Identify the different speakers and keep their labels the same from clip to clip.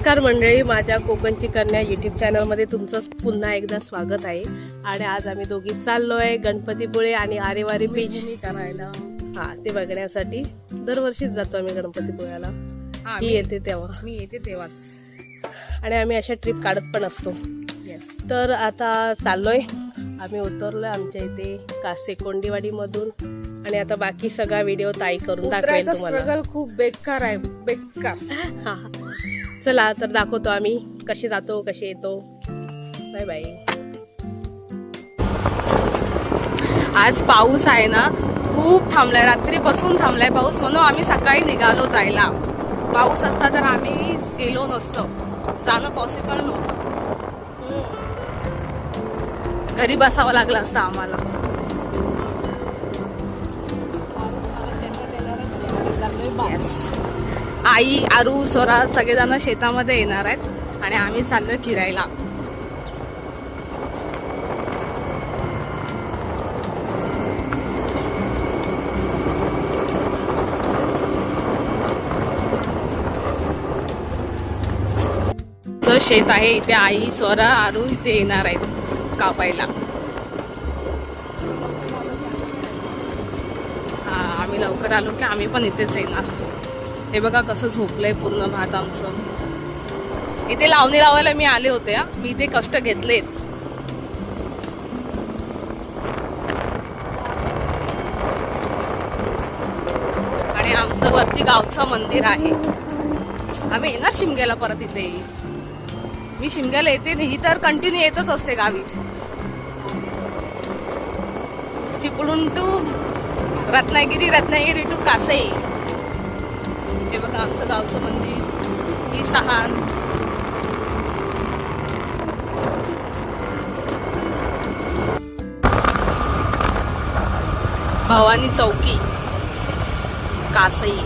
Speaker 1: नमस्कार मंडळी माझ्या कोकणची कन्या युट्यूब चॅनलमध्ये तुमचं पुन्हा एकदा स्वागत आहे. आणि आज आम्ही दोघी चाललोय गणपतीपुळे आणि आरेवारी बीच
Speaker 2: करायला.
Speaker 1: हा ते बघण्यासाठी. दरवर्षीच जातो आम्ही गणपतीपुळ्याला.
Speaker 2: हा, मी-
Speaker 1: येते तेव्हा.
Speaker 2: मी येते तेव्हाच.
Speaker 1: आणि आम्ही अशा ट्रिप काढत पण असतो.
Speaker 2: येस
Speaker 1: तर आता चाललोय. आम्ही उतरलोय आमच्या इथे कासे कोंडीवाडीमधून आणि आता बाकी सगळा व्हिडिओ ताई करून दाखवेल
Speaker 2: उतरायचा
Speaker 1: तुम्हाला.
Speaker 2: स्ट्रगल खूप बेकार आहे बेकार.
Speaker 1: चला तर दाखवतो आम्ही कसे जातो कसे येतो. बाय बाय
Speaker 2: आज पाऊस आहे ना खूप थांबलाय. रात्रीपासून थांबलाय पाऊस म्हणून आम्ही सकाळी निघालो जायला. पाऊस असता तर आम्ही गेलो नसतो. जाणं पॉसिबल नव्हतं. घरी बसावं लागलं असतं आम्हाला. आई आरू सोरा सगळेजण शेतामध्ये येणार आहेत आणि आम्ही चाललोय फिरायला. शेत आहे इथे आई स्वरा आरू इथे येणार आहेत कापायला. हा आम्ही लवकर आलो की आम्ही पण इथेच येणार. हे बघा कसं झोपलंय पूर्ण भात आमचं. इथे लावणी लावायला मी आले होते हा. मी इथे कष्ट घेतलेत. आणि आमचं वरती गावचं मंदिर आहे. आम्ही येणार शिमग्याला परत इथे. मी शिमग्याला येते नाही तर कंटिन्यू येतच असते गावी. Chiplun to Ratnagiri Ratnagiri to Kasai. आमचं गावचं मंदिर. ही सहान भवानी चौकी. कासई.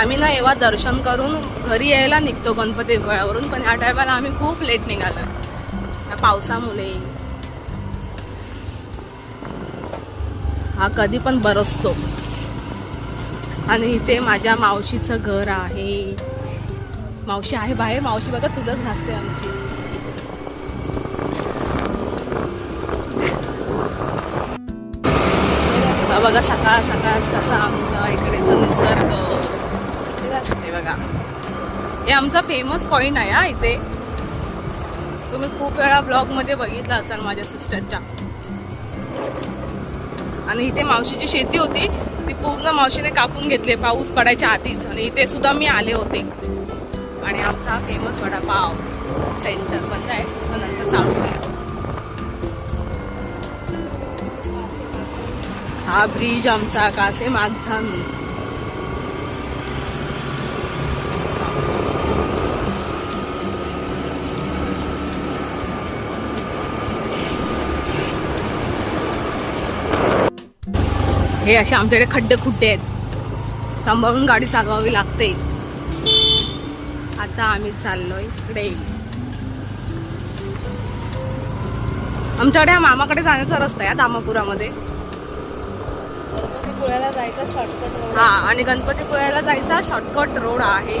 Speaker 2: आम्ही ना एव्हा दर्शन करून घरी यायला निघतो गणपती गळ्यावरून पण ह्या टायमाला आम्ही खूप लेट निघालो पावसामुळे. हा कधी पण बरसतो. आणि इथे माझ्या मावशीचं घर आहे. मावशी आहे बाहेर. मावशी बघा तुझंच घासते आमची. बघा सकाळ सकाळ कसा आमचा इकडेचा निसर्ग. हे बघा. हे आमचा फेमस पॉईंट आहे हा इथे. तुम्ही खूप वेळा ब्लॉगमध्ये बघितला असाल माझ्या सिस्टरच्या आणि इथे मावशीची शेती होती. ती पूर्ण मावशीने कापून घेतली पाऊस पडायच्या आधीच. आणि इथे सुद्धा मी आले होते. आणि आमचा फेमस वडापाव सेंटर बंद आहे. पण नंतर चालू आहे हा ब्रिज आमचा कासे मागचा हे असे आमच्याकडे खड्डे खुड्डे आहेत. सांभाळून गाडी चालवावी लागते. आता आम्ही चाललोय इकडे. आमच्याकडे मामाकडे जाण्याचा रस्ता आहे दामापुरामध्ये.
Speaker 1: गणपतीपुळ्याला जायचा शॉर्टकट
Speaker 2: हा आणि गणपतीपुळ्याला जायचा शॉर्टकट रोड आहे.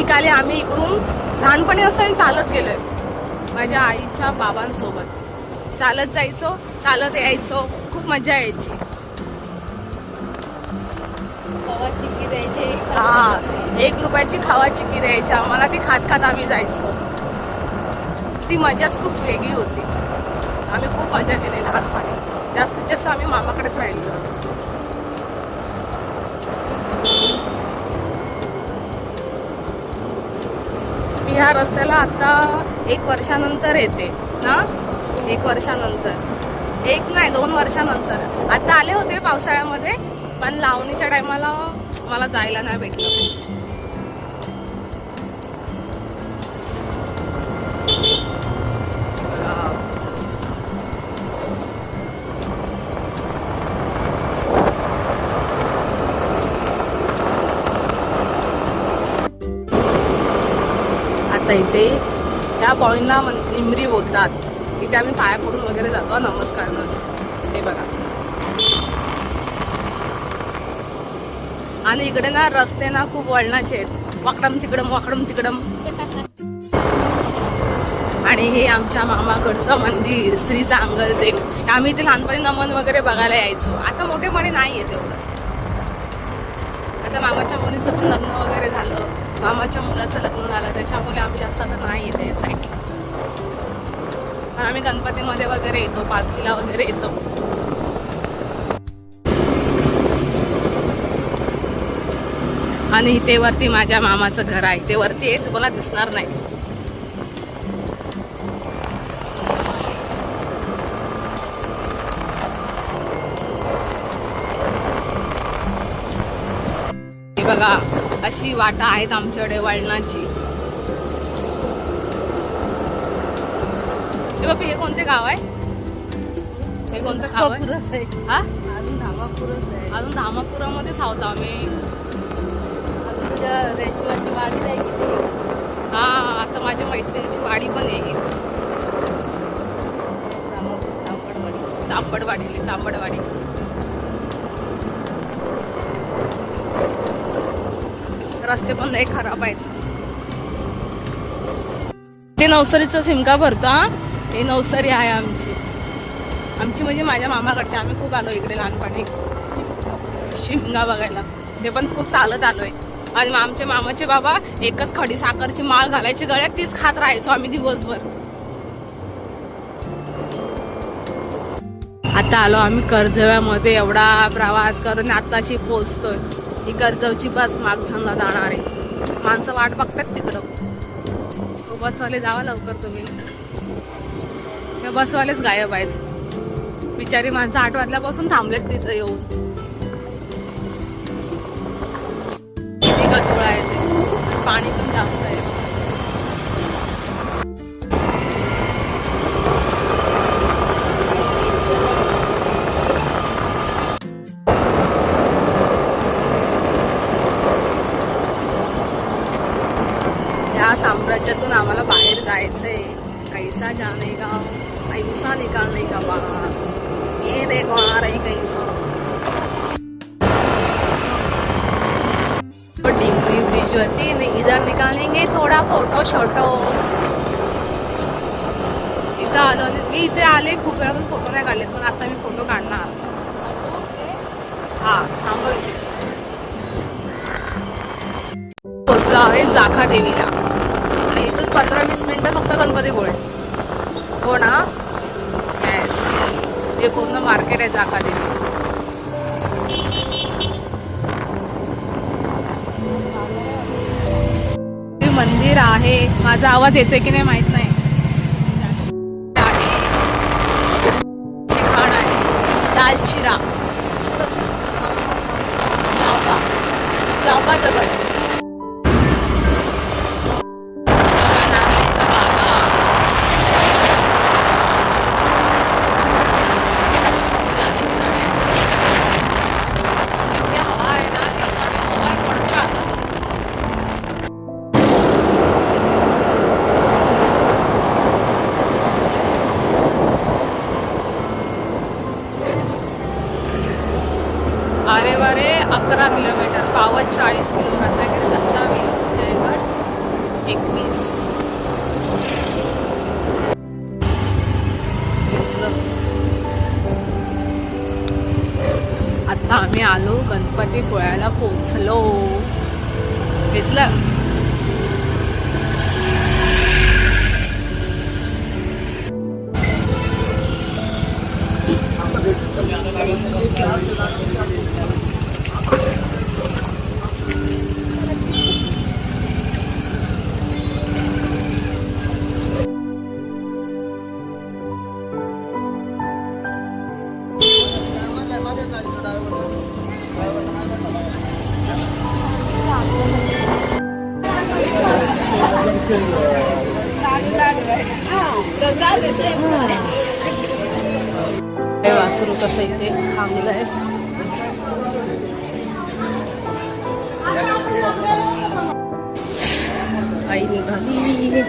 Speaker 2: एकीकाली आम्ही इकडून लहानपणी असं चालत गेलोय. माझ्या आईच्या बाबांसोबत. चालत जायचो चालत यायचो. खूप मजा यायची.
Speaker 1: खावा चिक्की द्यायची.
Speaker 2: हा एक रुपयाची खावा चिक्की द्यायची. आम्हाला ती खात खात आम्ही जायचो. ती मजाच खूप वेगळी होती. आम्ही खूप मजा केली लहानपणी. जास्तीत जास्त आम्ही मामाकडेच राहिलो ह्या रस्त्याला आता एक वर्षानंतर येते ना? एक वर्षानंतर. एक नाही दोन वर्षानंतर. आता आले होते पावसाळ्यामध्ये पण लावणीच्या टायमाला मला जायला नाही भेटलं. इथे. त्या पॉईंटला निमरी बोलतात. इथे आम्ही पाया पडून वगैरे जातो नमस्कार हे बघा. आणि इकडे ना रस्ते ना खूप वळणाचे आहेत. वाकडम तिकडम वाकडम तिकडम आणि हे आमच्या मामाकडचं मंदिर श्री चांगल देव आम्ही इथे लहानपणी नमन वगैरे बघायला यायचो. आता मोठेपणे नाही आहे तेवढं. आता मामाच्या मुलीचं पण लग्न वगैरे झालं. मामाच्या मुलाचं लग्न झालं त्याच्यामुळे आम्ही जास्त आता नाही येते या पण आम्ही गणपतीमध्ये वगैरे येतो पालखीला वगैरे येतो. आणि इथे वरती माझ्या मामाचं घर आहे. ते वरती आहे तुम्हाला दिसणार नाही. बघा अशी वाटा आहेत आमच्याकडे वळणाची. हे बाबा हे कोणते गाव आहे? हे कोणतं गाव आहे? हा?
Speaker 1: अजून धामापुरच आहे.
Speaker 2: अजून धामापुरामध्येच आहोत आम्ही. रस्ते पण लय खराब आहेत. ते नवसरीचा शिमका भरतो हा? हे नवसरी आहे आमची. आमची म्हणजे माझ्या मामाकडची. आम्ही खूप आलो इकडे लहानपणी. शिमगा बघायला. ते पण खूप चालत आलोय. आणि आमचे मामाचे बाबा एकच खडी साखरची माळ घालायची गळ्यात तीच खात राहायचो आम्ही दिवसभर. आता आलो आम्ही कर्जव्यामध्ये. एवढा प्रवास करून आताशी पोचतोय ही कर्जवची बस मागझनला जाणार आहे. माणसं वाट बघतात तिकडं. तो बसवाले जावा लवकर तुम्ही. ते बसवालेच गायब आहेत. बिचारी माणसं आठ वाजल्यापासून थांबलेत तिथं येऊन. किती गतुळा आहे ते पाणी पण जास्त आहे. पैसा निकालने का बाहर ये देखो आ रही कैसा डिंगरी ब्रिज वरती इधर निकालेंगे थोडा फोटो शोटो हो, इथं आलो मी इथे आले खूप वेळा पण फोटो नाही काढलेत पण आता मी फोटो काढणार हा थांबव पोचलो आहे जाखा देवीला आणि इथून पंधरा वीस मिनिटं फक्त गणपती बोल हो ना. हे पूर्ण मार्केट आहे जागा देवी मंदिर आहे. माझा आवाज येतोय की नाही माहीत नाही. आता आम्ही आलो गणपतीपुळ्याला पोचलो. घेतलं हे वासरू कसं इथे थांबलं आहे.
Speaker 1: आई निघाली.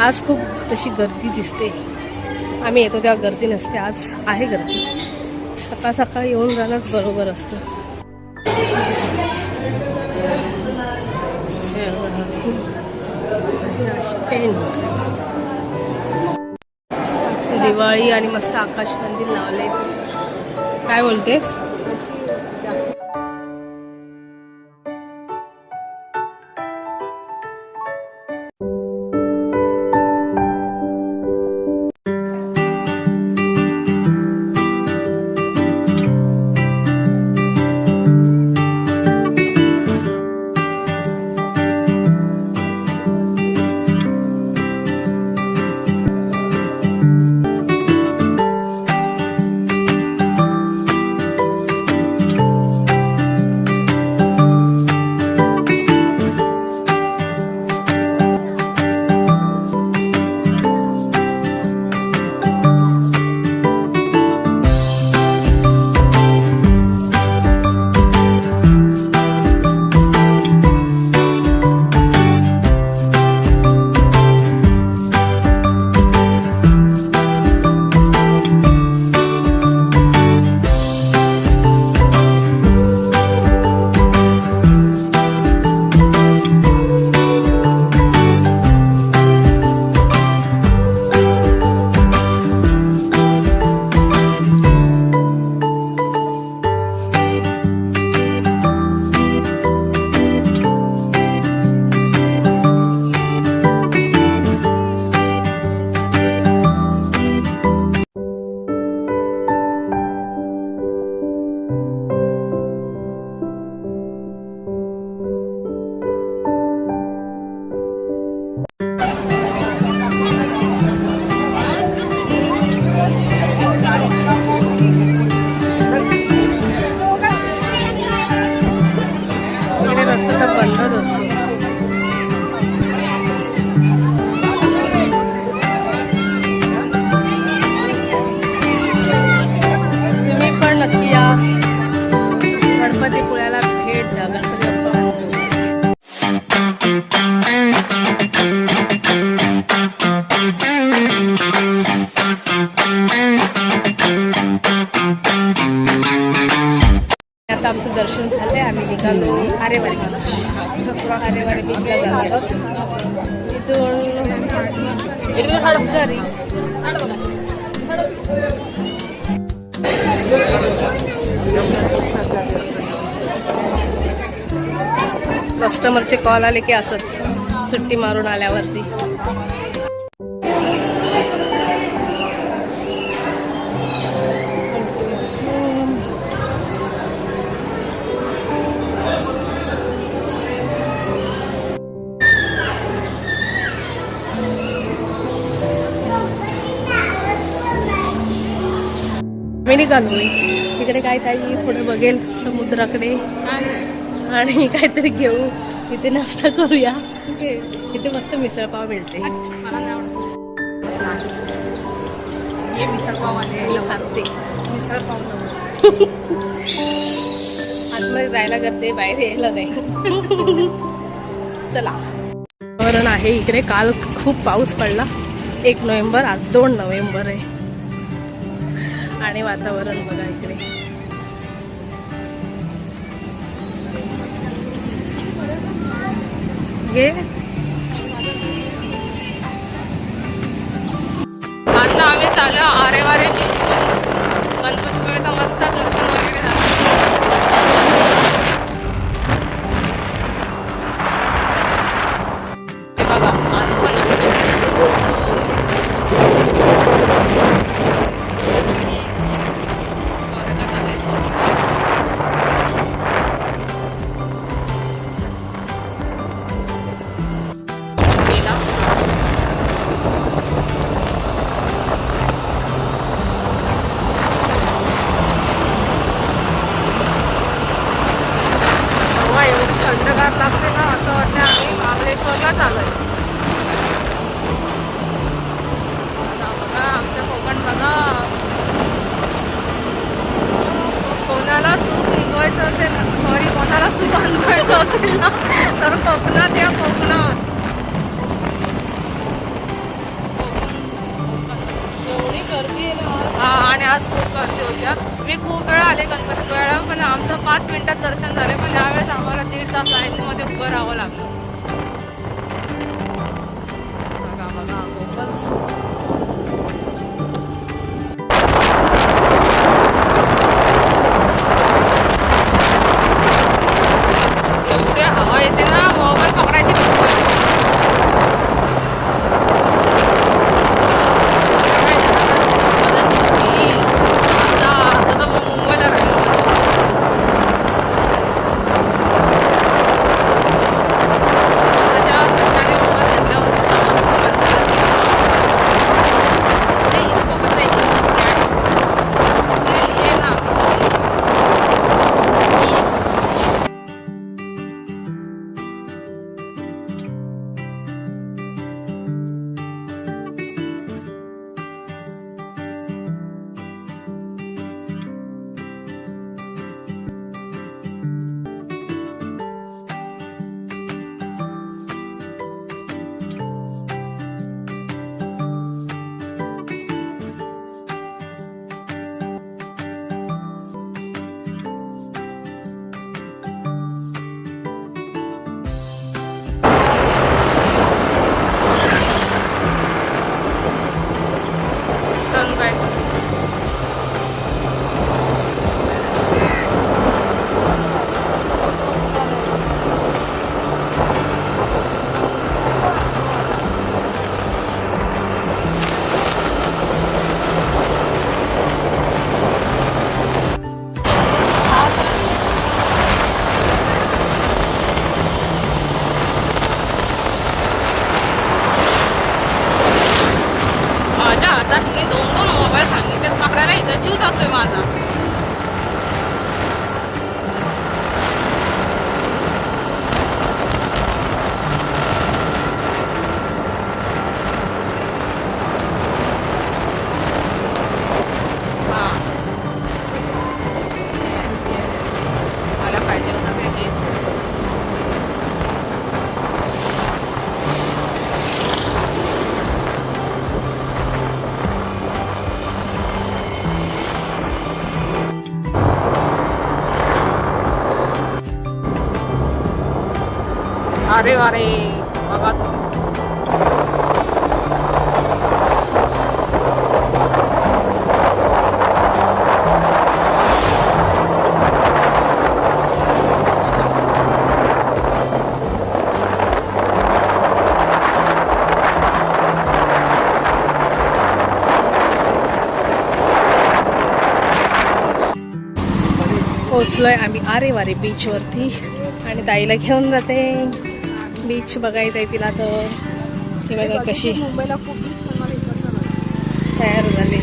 Speaker 1: आज खूप तशी गर्दी दिसते. आम्ही येतो तेव्हा गर्दी नसते. आज आहे गर्दी. सकाळ सकाळ येऊन जाणंच बरोबर असतं. टेंट दिवाळी आणि मस्त आकाश कंदील लावलेत. काय बोलतेस? घरी. कस्टमरचे कॉल आले की असंच सुट्टी मारून आल्यावरती. मी निघालो तिकडे काय ताई थोडं बघेल समुद्राकडे. आणि काहीतरी घेऊ. इथे नाश्ता करूया. इथे मस्त मिसळपाव मिळते.
Speaker 2: मला नाही आवडत ये मिसळपाव आहे
Speaker 1: मी खाते
Speaker 2: मिसळपाव
Speaker 1: आतमध्ये जायला करते बाहेर यायला नाही. चला. वातावरण आहे. इकडे काल खूप पाऊस पडला. एक नोव्हेंबर आज दोन नोव्हेंबर आहे. आणि वातावरण बघा इकडे. घे.
Speaker 2: आता आम्ही चाललो आरेवारे बीचवर गणपतीपुळेचं मस्त दर्शन वगैरे अरे अरे बघा तुम्ही
Speaker 1: पोचलोय आम्ही आरे वारे बीचवरती आणि ताईला घेऊन जाते. बीच बघायचं आहे तिला तर. ती बघा कशी.
Speaker 2: मुंबईला खूप बीच.
Speaker 1: तयार झाली.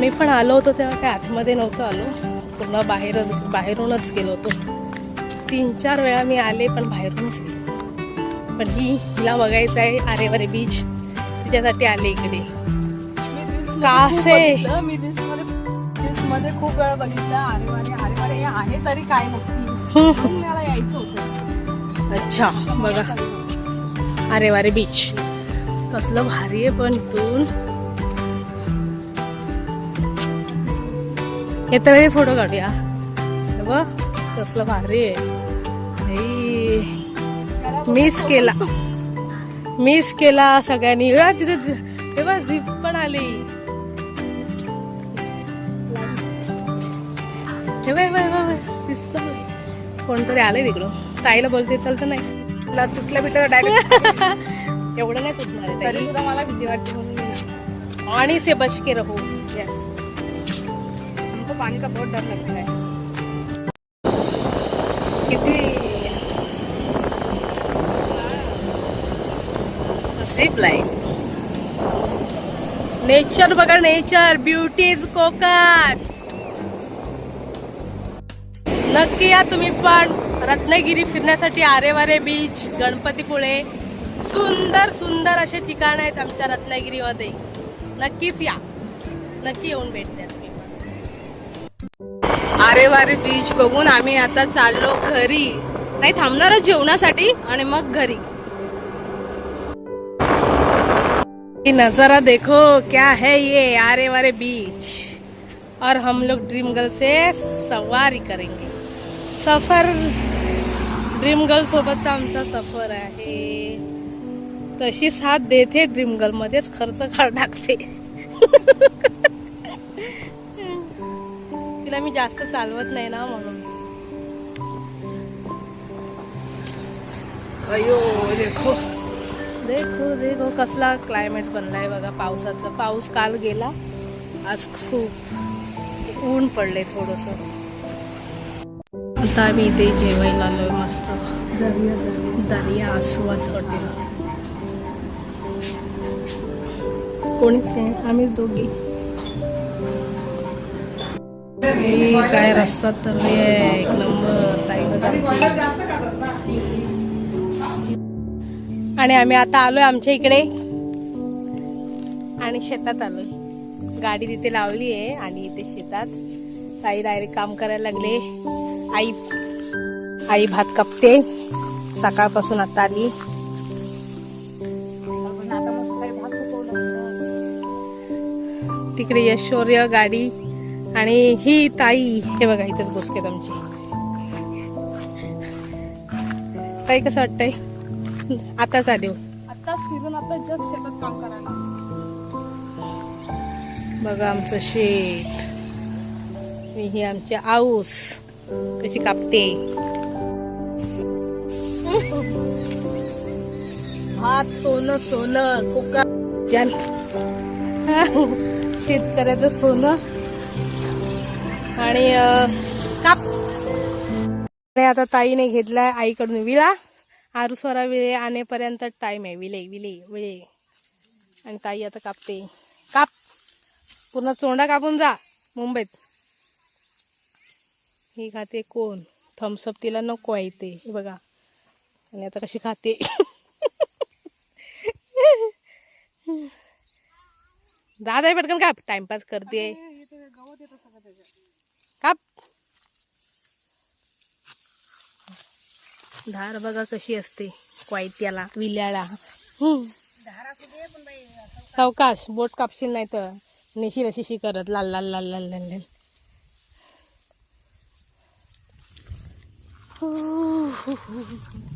Speaker 1: मी पण आलो होतो तेव्हा काय आतमध्ये नव्हतं आलो. पूर्ण बाहेरच बाहेरूनच गेलो होतो. तीन चार वेळा मी आले पण बाहेरूनच गेलो. पण ही हिला बघायचं आहे आरेवारे बीच तिच्यासाठी आले इकडे. कासे.
Speaker 2: मी मध्ये- मध्ये खूप वेळा बघितलं. अरे वारे अरे वारे हे आहे तरी काय नक्की? म्हणून मला यायचं होतं.
Speaker 1: अच्छा बघा. अरे वारे बीच कसलं भारी आहे पण इथून. येत्या वेळी फोटो काढूया. बघ कसलं भारी आहे. मिस केला. मिस केला सगळ्यांनी. तिथे हे बघ झिप पण आली. हे बघ, हे बघ. दिसतं कोणतरी आलंय तिकडं ताईला बोलते चालतं नाही
Speaker 2: तुला तुटल्या बिटल्या डायरेक्ट
Speaker 1: एवढं नाही तुटणार
Speaker 2: तरी. सुद्धा मला भीती वाटते म्हणून नाही.
Speaker 1: पाणी से बच के रहो
Speaker 2: Yes. हमको पानी का बहुत डर लगता है
Speaker 1: किती झिप लाईन नेचर बघा नेचर ब्युटी इज कोकण नक्की या तुम्ही पण. रत्नागिरी फिरण्यासाठी आरेवारे बीच गणपतीपुळे. सुंदर सुंदर असे ठिकाण आहेत आमच्या रत्नागिरीमध्ये. नक्कीच या. नक्की येऊन भेट द्या तुम्ही
Speaker 2: बीच बघून आम्ही आता चाललो घरी.
Speaker 1: नाही थांबणारच जेवणासाठी आणि मग घरी. नजारा देखो क्या है ये आरे वारे बीच और हम लोग ड्रीम गर्ल से सवारी करेंगे. सफर. ड्रीम गर्ल सोबतचा आमचा सफर आहे. तशी साथ देते ड्रीम गर्ल मध्येच खर्च काढ टाकते. तिला मी जास्त चालवत नाही ना म्हणून. अयो देखो. देखो देखो कसला क्लायमेट बनलाय बघा पावसाचा. पाऊस काल गेला आज खूप ऊन पडले थोडस. आता आम्ही इथे जेवायला आलो आहे मस्त. दर्या आस्वाद हॉटेल. कोणीच नाही आम्ही दोघी. काय रस्ता तर एक नंबर ताई. आणि आम्ही आता आलोय आमच्या इकडे. आणि शेतात आलोय. गाडी तिथे लावली आहे आणि इथे शेतात. ताई डायरेक्ट काम करायला लागले. आई आई भात कापते. सकाळपासून आता आली. तिकडे यशोर्य गाडी आणि ही ताई. हे बघा इथेच बसकेत आमची. ताई कसं वाटतंय? आताच आली हो.
Speaker 2: आताच फिरून आता जस्ट शेतात काम करायला.
Speaker 1: बघा आमचं शेत. ही आमची आऊस. कशी कापते? भात सोनं सोनं कुका जन शेतकऱ्याचं सोनं. आणि काप. आता ताईने घेतलाय आईकडून विळा. आरुस्वरा विळे आणेपर्यंत टाइम आहे. विले विले विळे. आणि ताई आता कापते. काप. पूर्ण चोंडा कापून जा. मुंबईत. ही खाते कोण? थम्सअप तिला नको आहे ते. बघा. आणि आता कशी खाते? दादा पटकन काप टाइमपास करते. काप धार बघा कशी असते. क्वायत्याला हम्म. सावकाश बोट कापशील नाही तर नेशील अशी करत लाल लाल लाल लाल लाल लाल. हो, हो, हो.